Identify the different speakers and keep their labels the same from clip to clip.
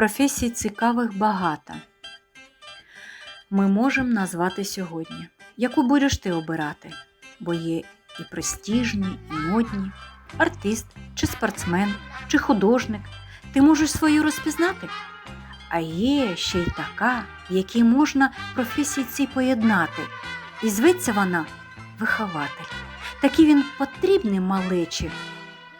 Speaker 1: Професій цікавих багато. Ми можемо назвати сьогодні. Яку будеш ти обирати? Бо є і престижні, і модні, артист, чи спортсмен, чи художник. Ти можеш свою розпізнати? А є ще й така, в якій можна професії ці поєднати. І зветься вона вихователь. Такий він потрібний малечі.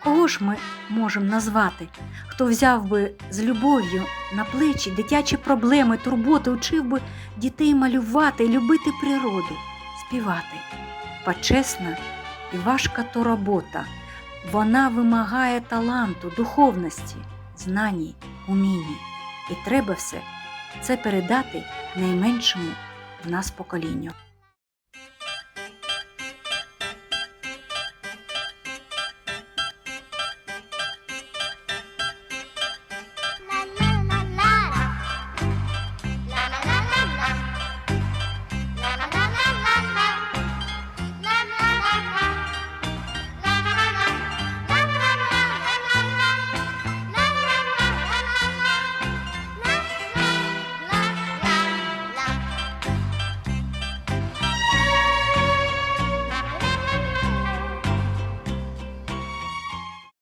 Speaker 1: Кого ж ми можемо назвати? Хто взяв би з любов'ю на плечі дитячі проблеми, турботи, учив би дітей малювати, любити природу, співати. Почесна і важка то робота. Вона вимагає таланту, духовності, знаній, умінні. І треба все це передати найменшому в нас поколінню.